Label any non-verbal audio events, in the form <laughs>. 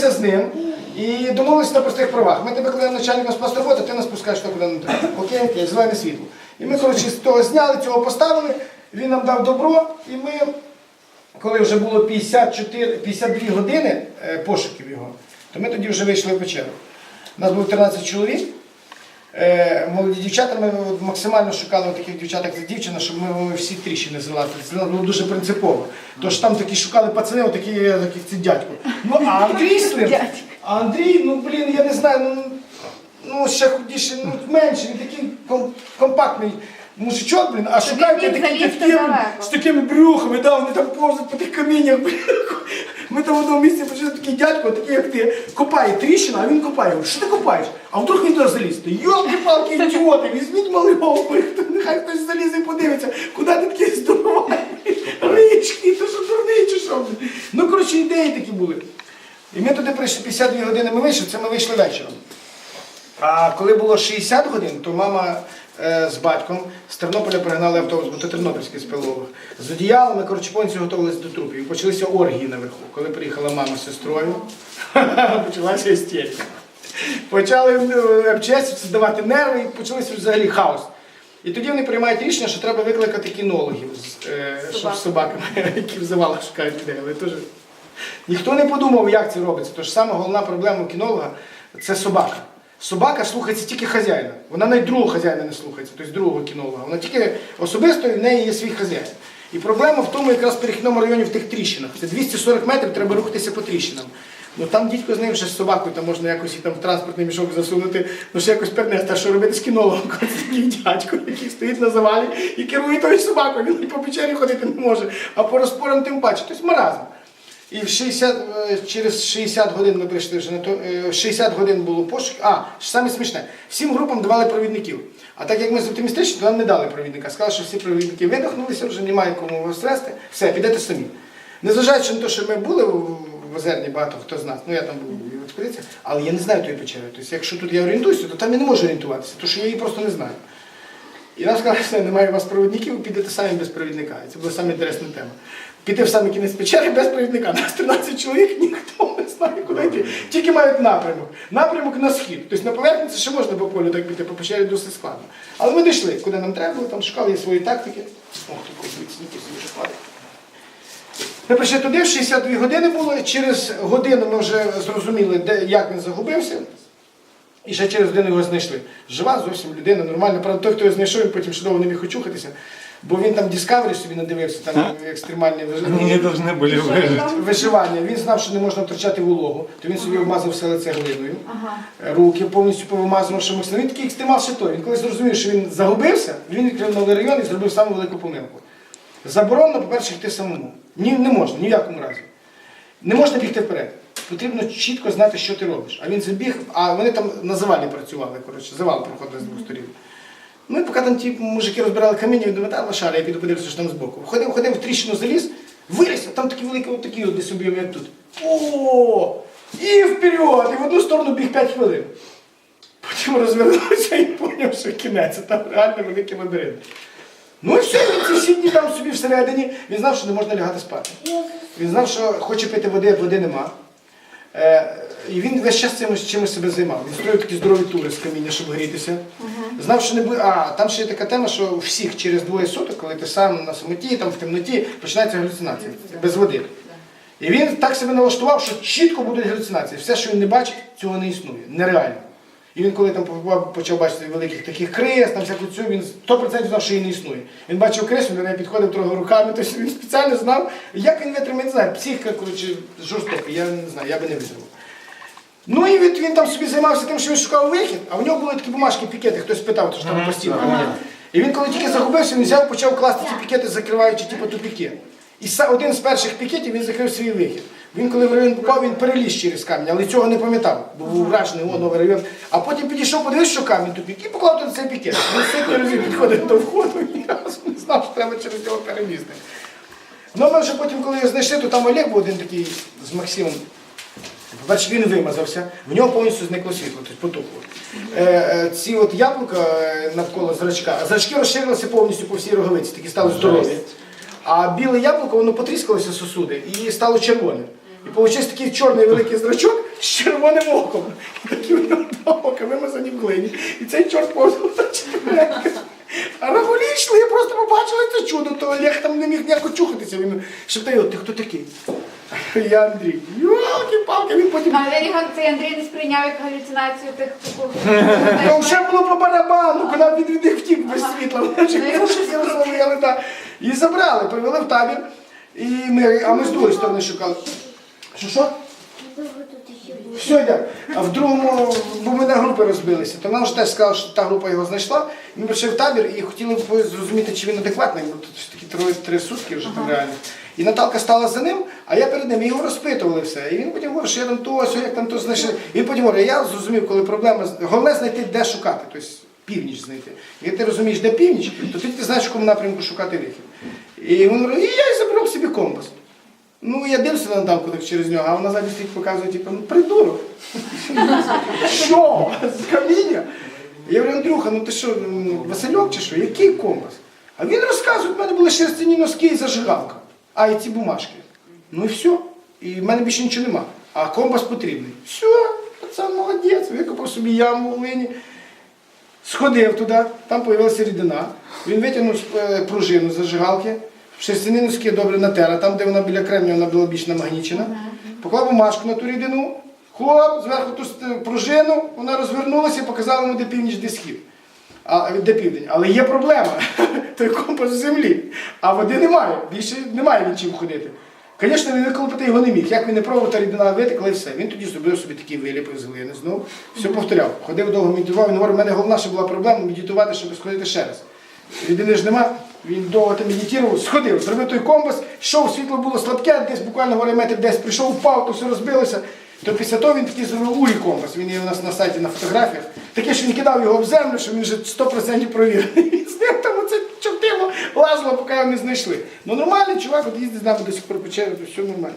домовилися з ним і домовилися на простих правах. Ми тебе, коли начальником роботи, ти нас пускаєш туди, куди не треба. Окей, окей, зелене світло. І ми, коротше, з того зняли, цього поставили, він нам дав добро, і ми, коли вже було 54, 52 години е, пошуків його, то ми тоді вже вийшли в печеру. У нас було 13 чоловік. Е, молоді дівчата, ми максимально шукали таких дівчат, як ця дівчина, щоб ми всі тріщини залазили. Це було дуже принципово. Тож там такі шукали пацани, отакі, як ці дядько. Ну, а <laughs> Андрій Слим, а Андрій, ну блін, я не знаю, ну, ну ще худіше, ну менше, він такий ком- компактний. Мужичок, блін, а шукають міг такі з такими брюхами, да, вони там повзуть по тих каміннях. блін. Ми там в одному місці почали такий дядько, такий як ти, копає тріщину, а він копає. Що ти копаєш? А вдруг він туди заліз? Ти йолки-палки, ідіоти, візьміть малого, нехай хтось залізе і подивиться, куди ти такий здоровий, річки, то що дурний чи що? Ну, коротше, ідеї такі були. І ми туди прийшли 52 години, ми вийшли, це ми вийшли вечором. А коли було 60 годин, то мама з батьком з Тернополя пригнали автобус, бо це Тернопільський спилових. З одіялами, повністю готувалися до трупів. Почалися оргії наверху. Коли приїхала мама з сестрою, <laughs> почалася істерика. Почали е, здавати нерви і почався взагалі хаос. І тоді вони приймають рішення, що треба викликати кінологів, з, е, з собаками, <laughs> які в завалах шукають людей. Але теж Ніхто не подумав, як це робиться. Тож саме головна проблема кінолога це собака. Собака слухається тільки хазяїна. Вона навіть другого хазяїна не слухається, тобто другого кінолога. Вона тільки особисто в неї є свій хазяїн. І проблема в тому, якраз в перехідному районі в тих тріщинах. Це 240 метрів, треба рухатися по тріщинам. Ну там дідько з ним ще з собакою, там можна якось і там в транспортний мішок засунути, ну ще якось перенести. А що робити з кінологом? Коли дядько, який стоїть на завалі і керує тою собакою. Він по печері ходити не може, а по розпорам тим паче. Тобто маразм. І в 60, е, через 60 годин ми прийшли вже на то. е, 60 годин було пошук. А, саме смішне, всім групам давали провідників. А так як ми з оптимістичні, то нам не дали провідника. Сказали, що всі провідники видохнулися, вже немає кому вас вести, все, підете самі. Незважаючи на те, що ми були в Озерні, багато хто з нас, ну я там був в експедиції, але я не знаю тої печери. Тобто, якщо тут я орієнтуюся, то там я не можу орієнтуватися, тому що я її просто не знаю. І нам сказали, що немає у вас провідників, ви підете самі без провідника. Це була саме інтересна тема. Піти в самий кінець печери без провідника. Нас 13 чоловік, ніхто не знає, куди йти. Тільки мають напрямок. Напрямок на схід. Тобто на поверхні це ще можна по полю так піти, по печері досить складно. Але ми дійшли, куди нам треба було, там шукали свої тактики. Ох, тут вже падає. Ми прийшли туди, в 62 години було, через годину ми вже зрозуміли, де, як він загубився. І ще через годину його знайшли. Жива зовсім людина, нормальна. Правда, той, хто його знайшов, він потім чудово не міг очухатися, бо він там Discovery собі надивився, там екстремальні Они вижи- должны были выжить. виживання. Він знав, що не можна втрачати вологу, то він собі обмазав все лице глиною, руки повністю повимазував, що максимум. Він такий екстремал ще той. Він коли зрозумів, що він загубився, він відкрив новий район і зробив саму велику помилку. Заборонено, по-перше, йти самому. Ні, не можна, ні в якому разі. Не можна бігти вперед. Потрібно чітко знати, що ти робиш. А він забіг, а вони там на завалі працювали, коротше, завал проходили з двох сторін. Ну і поки там ті мужики розбирали каміння, він думає, та лошара, я піду подивлюся, що там збоку. Ходив, ходив в тріщину заліз, виріс, а там такі великі, от такі десь об'єми, як тут. О! І вперед! І в одну сторону біг 5 хвилин. Потім розвернувся і зрозумів, що кінець, а там реально великий лабіринт. Ну і все, ці всі дні там собі всередині, він знав, що не можна лягати спати. Він знав, що хоче пити води, а води нема. Е, і він весь час цим чимось себе займав. Він строїв такі здорові тури з каміння, щоб грітися. Знав, що не буде. А там ще є така тема, що у всіх через двоє суток, коли ти сам на самоті, там в темноті, починається галюцинація без води. І він так себе налаштував, що чітко будуть галюцинації. Все, що він не бачить, цього не існує. Нереально. І він, коли там почав бачити великих таких крис, там всяку цю, він 100% знав, що її не існує. Він бачив крису, до неї підходив трохи руками, <laughs> тобто він спеціально знав, як він витримає, не знаю, психіка, коротше, жорстока, я не знаю, я би не витримав. Ну і він, він там собі займався тим, що він шукав вихід, а в нього були такі бумажки, пікети, хтось питав, що там постійно. І він, коли тільки загубився, він взяв, почав класти ці пікети, закриваючи типу, тупіки. І один з перших пікетів він закрив свій вихід. Він, коли в район попав, він переліз через камінь, але цього не пам'ятав, бо був вражений, о, новий район. А потім підійшов, подивився, що камінь тупік, і поклав туди цей пікет. Він сотні разів підходив до входу і разу не знав, що треба через нього перелізти. Ну, ми вже потім, коли його знайшли, то там Олег був один такий з Максимом. По-перше, він вимазався, в нього повністю зникло світло, тобто потухло. Е, е, ці от яблука е, навколо зрачка, а зрачки розширилися повністю по всій роговиці, такі стали здорові. А біле яблуко, воно потріскалося сосуди і стало червоним. І вийшов такий чорний великий зрачок з червоним оком. І такі в нього два ока вимазані в глині. І цей чорт повзав на четверенька. А йшли, просто побачили це чудо, то Олег там не міг ніяко чухатися. Він шептає, ти хто такий? Я Андрій. Йолки-палки, він потім. Але його цей Андрій не сприйняв як галюцинацію тих. Ну, <laughs> вже було по барабану, коли він від них втік без світла. Ну. І забрали, привели в табір. І ми, а ми з другої сторони шукали. Що що? Все, йде. А в другому, бо ми на групи розбилися, то нам ж теж сказали, що та група його знайшла. Він прийшов в табір і хотіли б зрозуміти, чи він адекватний, бо тут такі троє три сутки вже там реально. І Наталка стала за ним, а я перед ним його розпитували все. І він потім говорить, що я там то, ось, як там то знайшли. Він потім говорить, я зрозумів, коли проблема, головне знайти, де шукати, тобто північ знайти. Якщо ти розумієш, де північ, то тоді ти знаєш, в якому напрямку шукати ліхів. І він говорить, і я і забрав собі компас. Ну, я дивлюся на Наталку так через нього, а вона ззаді стоїть показує, типу, ну придурок. Що? З каміння? Я говорю, Андрюха, ну ти що, ну, Васильок чи що? Який компас? А він розказує, в мене були шерстяні носки і зажигалка. А, і ці бумажки. Ну і все. І в мене більше нічого нема. А компас потрібний. Все, пацан молодець, викопав собі яму в лині. Сходив туди, там з'явилася рідина. Він витягнув е, пружину з зажигалки, шерстяні носки добре натера, там, де вона біля кремня, вона була більш намагнічена. Поклав бумажку на ту рідину, хлоп, зверху ту пружину, вона розвернулася і показала йому, де північ, де схід. А, де південь. Але є проблема. <laughs> Той компас в землі. А води немає. Більше немає він чим ходити. Звісно, він виколупати його не міг. Як він не пробував, та рідина витекла і все. Він тоді зробив собі такий виліп з глини знову. Все повторяв. Ходив довго медитував. Він говорив, у мене головна ще була проблема медитувати, щоб сходити ще раз. Рідини ж нема. Він довго там медитував, сходив, зробив той компас, йшов, світло було слабке, десь буквально говорить, метр десь прийшов, впав, то все розбилося. То після того він такий зробив улі компас. Він є у нас на сайті на фотографіях. Таке, що він кидав його в землю, що він вже 100% провірений. <laughs> Лазило, поки не знайшли. Ну нормальний чувак, от їздить з нами до сих пор печери, все нормально.